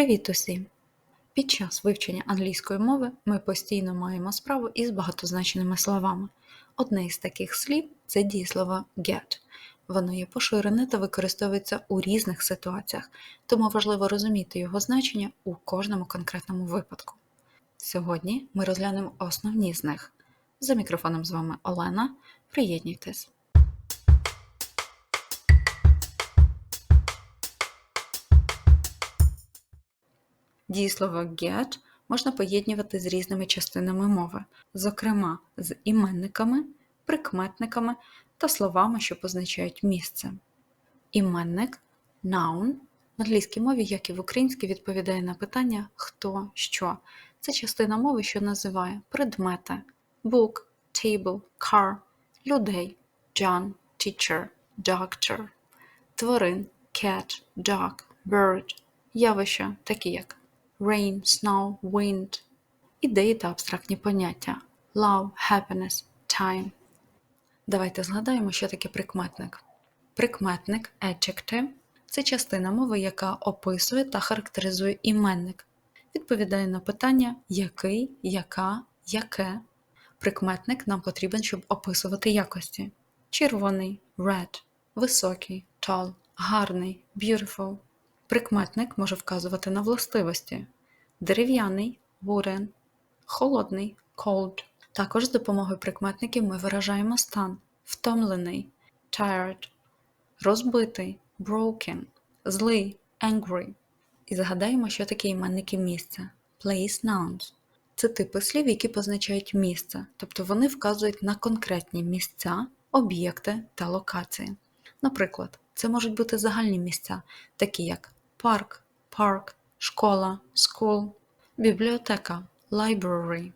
Привіт усім! Під час вивчення англійської мови ми постійно маємо справу із багатозначними словами. Одне із таких слів це дієслово get. Воно є поширене та використовується у різних ситуаціях, тому важливо розуміти його значення у кожному конкретному випадку. Сьогодні ми розглянемо основні з них. За мікрофоном з вами Олена. Приєднуйтесь! Дієслово get можна поєднувати з різними частинами мови, зокрема з іменниками, прикметниками та словами, що позначають місце. Іменник noun в англійській мові, як і в українській, відповідає на питання хто, що. Це частина мови, що називає предмети book, table, car, людей John, teacher, doctor, тварин cat, dog, bird, явища, такі як rain, snow, wind, ідеї та абстрактні поняття love, happiness, time. Давайте згадаємо, що таке прикметник. Прикметник adjective – це частина мови, яка описує та характеризує іменник, відповідає на питання який, яка, яке. Прикметник нам потрібен, щоб описувати якості: червоний red, високий tall, гарний beautiful. Прикметник може вказувати на властивості: дерев'яний wooden, холодний cold. Також з допомогою прикметників ми виражаємо стан втомлений tired, розбитий broken, злий angry. І згадаємо, що таке іменники місця place nouns. Це типи слів, які позначають місце, тобто вони вказують на конкретні місця, об'єкти та локації. Наприклад, це можуть бути загальні місця, такі як парк, парк, школа, school, бібліотека, library,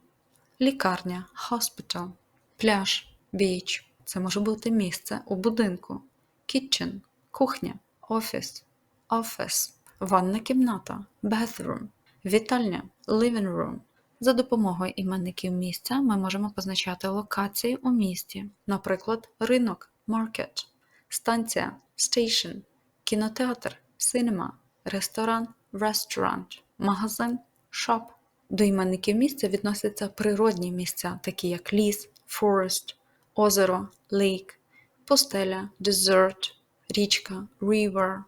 лікарня, hospital, пляж, beach. Це може бути місце у будинку, kitchen, кухня, офіс, office, ванна кімната, bathroom, вітальня, living room. За допомогою іменників місця ми можемо позначати локації у місті, наприклад, ринок, market, станція, station, кінотеатр, cinema, ресторан, restaurant, магазин, shop. До іменників місця відносяться природні місця, такі як ліс, forest, озеро, lake, пустеля, desert, річка, river,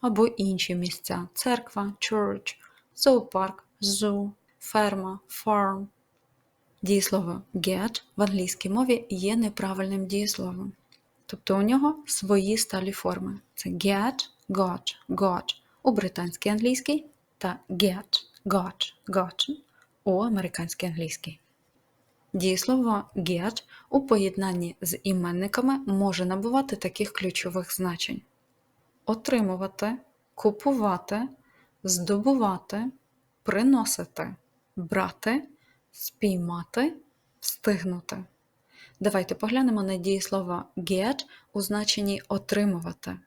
або інші місця церква, church, зоопарк, zoo, ферма, farm. Дієслово get в англійській мові є неправильним дієсловом. Тобто у нього свої сталі форми. Це get, got, got у британській англійській та get, got, gotten у американській англійській. Дієслово get у поєднанні з іменниками може набувати таких ключових значень: отримувати, купувати, здобувати, приносити, брати, спіймати, встигнути. Давайте поглянемо на дієслово get у значенні отримувати.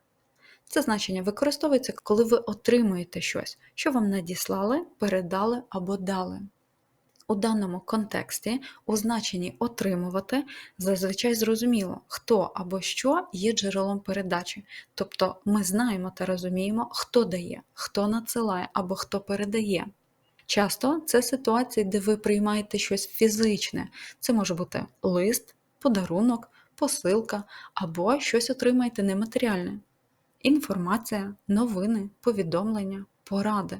Це значення використовується, коли ви отримуєте щось, що вам надіслали, передали або дали. У даному контексті у значенні отримувати зазвичай зрозуміло, хто або що є джерелом передачі. Тобто ми знаємо та розуміємо, хто дає, хто надсилає або хто передає. Часто це ситуації, де ви приймаєте щось фізичне. Це може бути лист, подарунок, посилка або щось отримаєте нематеріальне. Інформація, новини, повідомлення, поради.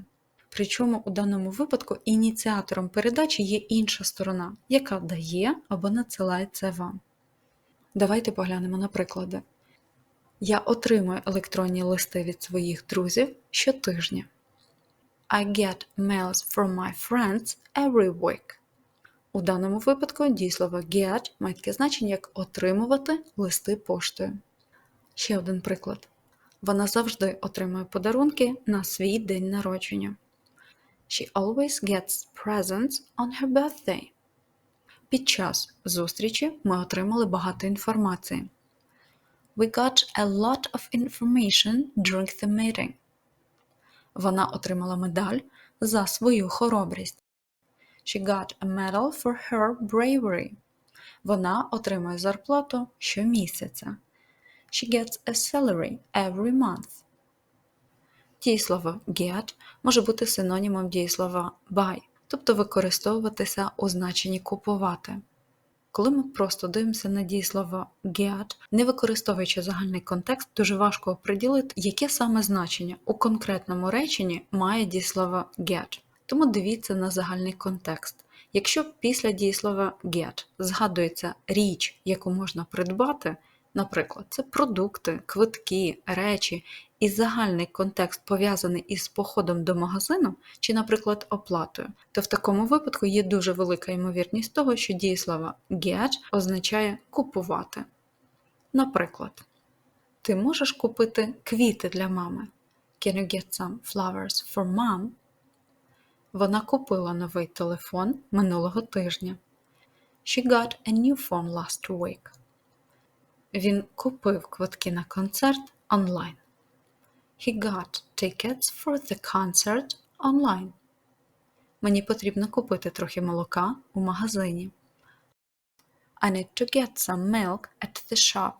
Причому у даному випадку ініціатором передачі є інша сторона, яка дає або надсилає це вам. Давайте поглянемо на приклади. Я отримую електронні листи від своїх друзів щотижня. I get mails from my friends every week. У даному випадку дієслово get має таке значення, як отримувати листи поштою. Ще один приклад. Вона завжди отримує подарунки на свій день народження. She always gets presents on her birthday. Під час зустрічі ми отримали багато інформації. We got a lot of information during the meeting. Вона отримала медаль за свою хоробрість. She got a medal for her bravery. Вона отримує зарплату щомісяця. She gets a salary every month. Дієслово get може бути синонімом дієслова buy, тобто використовуватися у значенні купувати. Коли ми просто дивимося на дієслово get, не використовуючи загальний контекст, дуже важко оприділити, яке саме значення у конкретному реченні має дієслово get. Тому дивіться на загальний контекст. Якщо після дієслова get згадується річ, яку можна придбати, наприклад, це продукти, квитки, речі, і загальний контекст пов'язаний із походом до магазину чи, наприклад, оплатою, то в такому випадку є дуже велика ймовірність того, що дієслово get означає купувати. Наприклад, ти можеш купити квіти для мами. Can you get some flowers for mom? Вона купила новий телефон минулого тижня. She got a new phone last week. Він купив квитки на концерт онлайн. He got tickets for the concert online. Мені потрібно купити трохи молока у магазині. I need to get some milk at the shop.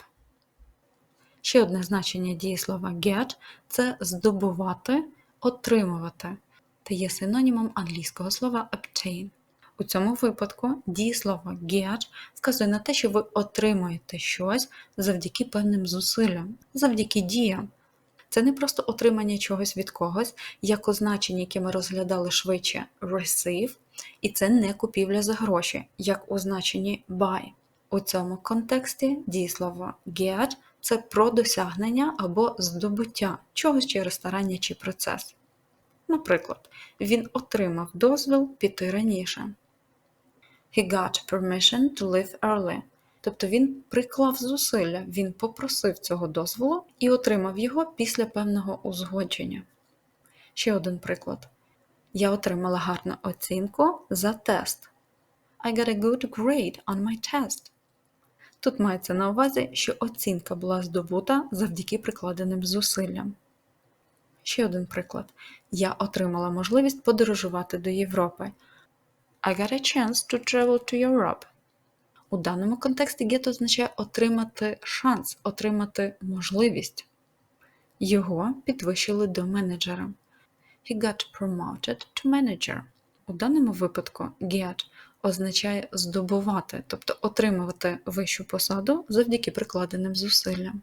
Ще одне значення дієслова get це здобувати, отримувати та є синонімом англійського слова obtain. У цьому випадку дієслово get вказує на те, що ви отримуєте щось завдяки певним зусиллям, завдяки діям. Це не просто отримання чогось від когось, як у значенні, яке ми розглядали швидше receive, і це не купівля за гроші, як у значенні buy. У цьому контексті дієслово get це про досягнення або здобуття чогось через старання чи процес. Наприклад, він отримав дозвіл піти раніше. He got permission to leave early. Тобто він приклав зусилля, він попросив цього дозволу і отримав його після певного узгодження. Ще один приклад. Я отримала гарну оцінку за тест. I got a good grade on my test. Тут мається на увазі, що оцінка була здобута завдяки прикладеним зусиллям. Ще один приклад. Я отримала можливість подорожувати до Європи. I got a chance to travel to Europe. У даному контексті get означає отримати шанс, отримати можливість. Його підвищили до менеджера. He got promoted to manager. У даному випадку get означає здобувати, тобто отримувати вищу посаду завдяки прикладеним зусиллям.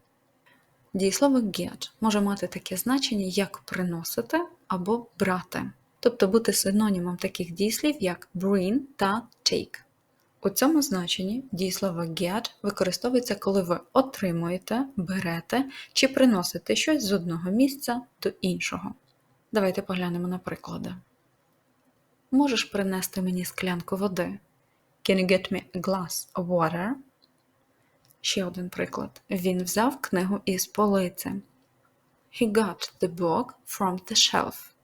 Дієслово get може мати таке значення, як приносити або брати, тобто бути синонімом таких дієслів, як bring та take. У цьому значенні дієслово get використовується, коли ви отримуєте, берете чи приносите щось з одного місця до іншого. Давайте поглянемо на приклади. Можеш принести мені склянку води? Can you get me a glass of water? Ще один приклад. Він взяв книгу із полиці. He got the book from the shelf.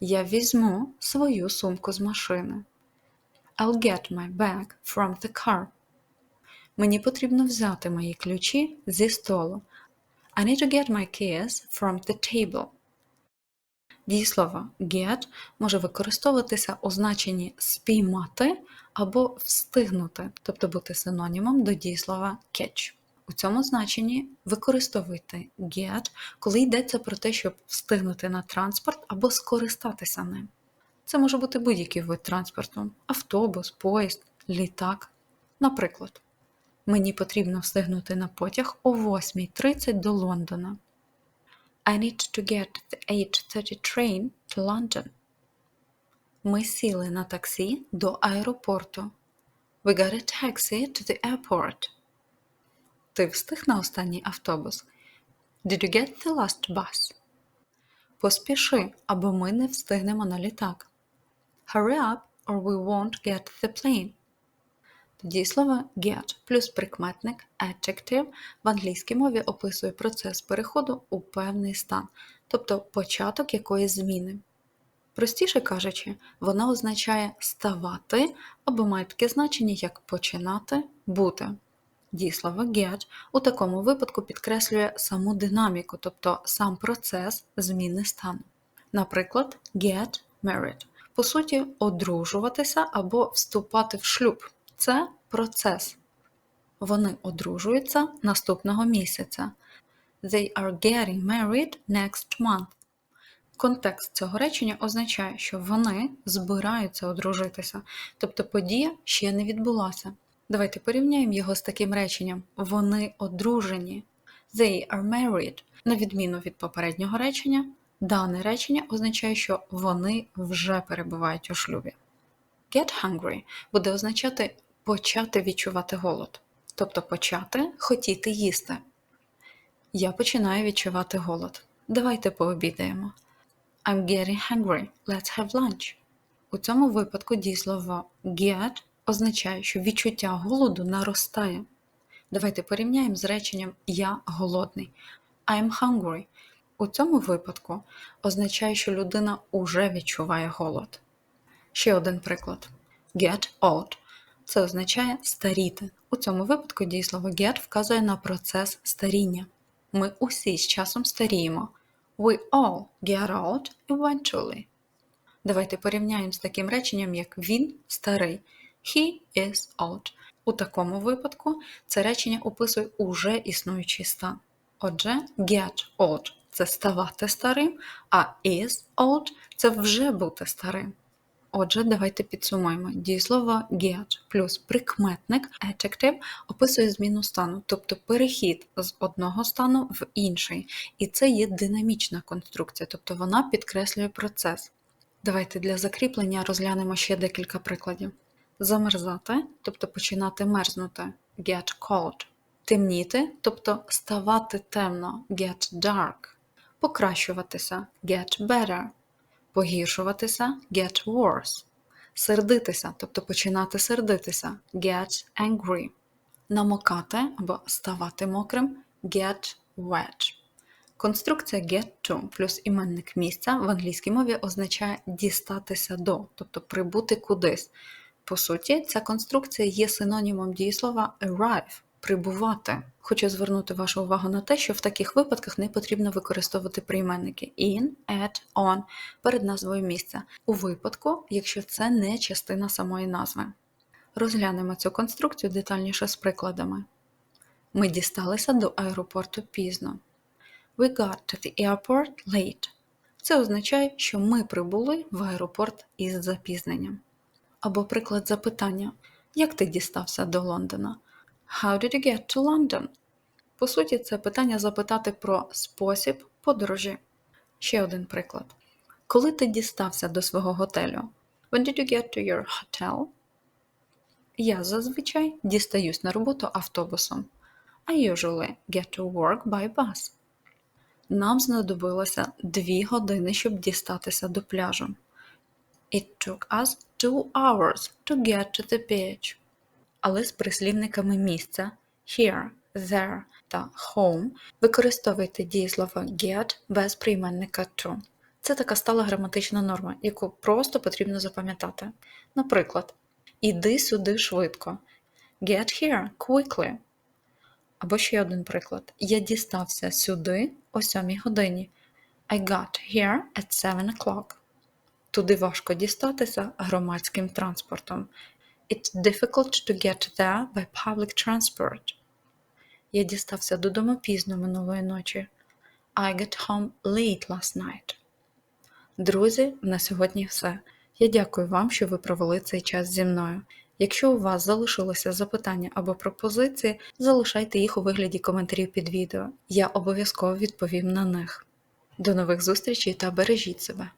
Я візьму свою сумку з машини. I'll get my bag from the car. Мені потрібно взяти мої ключі зі столу. I need to get my keys from the table. Дієслово get може використовуватися у значенні спіймати або встигнути, тобто бути синонімом до дієслова catch. У цьому значенні використовуйте get, коли йдеться про те, щоб встигнути на транспорт або скористатися ним. Це може бути будь-який вид транспорту: автобус, поїзд, літак. Наприклад, мені потрібно встигнути на потяг о 8.30 до Лондона. I need to get the 8.30 train to London. Ми сіли на таксі до аеропорту. We got a taxi to the airport. Ти встиг на останній автобус? Did you get the last bus? Поспіши, або ми не встигнемо на літак. Hurry up or we won't get the plane. Тоді слово get плюс прикметник adjective в англійській мові описує процес переходу у певний стан, тобто початок якоїсь зміни. Простіше кажучи, вона означає ставати або має таке значення, як починати бути. Дієслово get у такому випадку підкреслює саму динаміку, тобто сам процес зміни стану. Наприклад, get married. По суті, одружуватися або вступати в шлюб це процес. Вони одружуються наступного місяця. They are getting married next month. Контекст цього речення означає, що вони збираються одружитися, тобто подія ще не відбулася. Давайте порівняємо його з таким реченням: вони одружені. They are married. На відміну від попереднього речення, дане речення означає, що вони вже перебувають у шлюбі. Get hungry буде означати почати відчувати голод, тобто почати хотіти їсти. Я починаю відчувати голод. Давайте пообідаємо. I'm getting hungry. Let's have lunch. У цьому випадку дієслово get означає, що відчуття голоду наростає. Давайте порівняємо з реченням Я голодний. I'm hungry. У цьому випадку означає, що людина уже відчуває голод. Ще один приклад. Get old. Це означає старіти. У цьому випадку дієслово get вказує на процес старіння. Ми усі з часом старіємо. We all get old eventually. Давайте порівняємо з таким реченням, як він старий. He is old. У такому випадку це речення описує уже існуючий стан. Отже, get old це ставати старим, а is old це вже бути старим. Отже, давайте підсумуємо. Дієслово get плюс прикметник adjective описує зміну стану, тобто перехід з одного стану в інший. І це є динамічна конструкція, тобто вона підкреслює процес. Давайте для закріплення розглянемо ще декілька прикладів. Замерзати, тобто починати мерзнути get cold. Темніти, тобто ставати темно get dark. Покращуватися get better погіршуватися get worse, сердитися, тобто починати сердитися get angry, намокати або ставати мокрим get wet. Конструкція get to плюс іменник місця в англійській мові означає дістатися до, тобто прибути кудись. По суті, ця конструкція є синонімом дієслова arrive прибувати. Хочу звернути вашу увагу на те, що в таких випадках не потрібно використовувати прийменники in, at, on перед назвою місця, у випадку, якщо це не частина самої назви. Розглянемо цю конструкцію детальніше з прикладами. Ми дісталися до аеропорту пізно. We got to the airport late. Це означає, що ми прибули в аеропорт із запізненням. Або приклад запитання: Як ти дістався до Лондона? How did you get to London? По суті, це питання запитати про спосіб подорожі. Ще один приклад. Коли ти дістався до свого готелю? When did you get to your hotel? Я зазвичай дістаюсь на роботу автобусом. I usually get to work by bus. Нам знадобилося дві години, щоб дістатися до пляжу. It took us two hours to get to the beach але з прислівниками місця here, there та home використовуйте дієслово get без прийменника to. Це така стала граматична норма, яку просто потрібно запам'ятати. Наприклад, іди сюди швидко. Get here quickly. Або ще один приклад. Я дістався сюди о 7 годині. I got here at 7 o'clock. Туди важко дістатися громадським транспортом. It's difficult to get there by public transport. Я дістався додому пізно минулої ночі. I got home late last night. Друзі, на сьогодні все. Я дякую вам, що ви провели цей час зі мною. Якщо у вас залишилося запитання або пропозиції, залишайте їх у вигляді коментарів під відео. Я обов'язково відповім на них. До нових зустрічей та бережіть себе!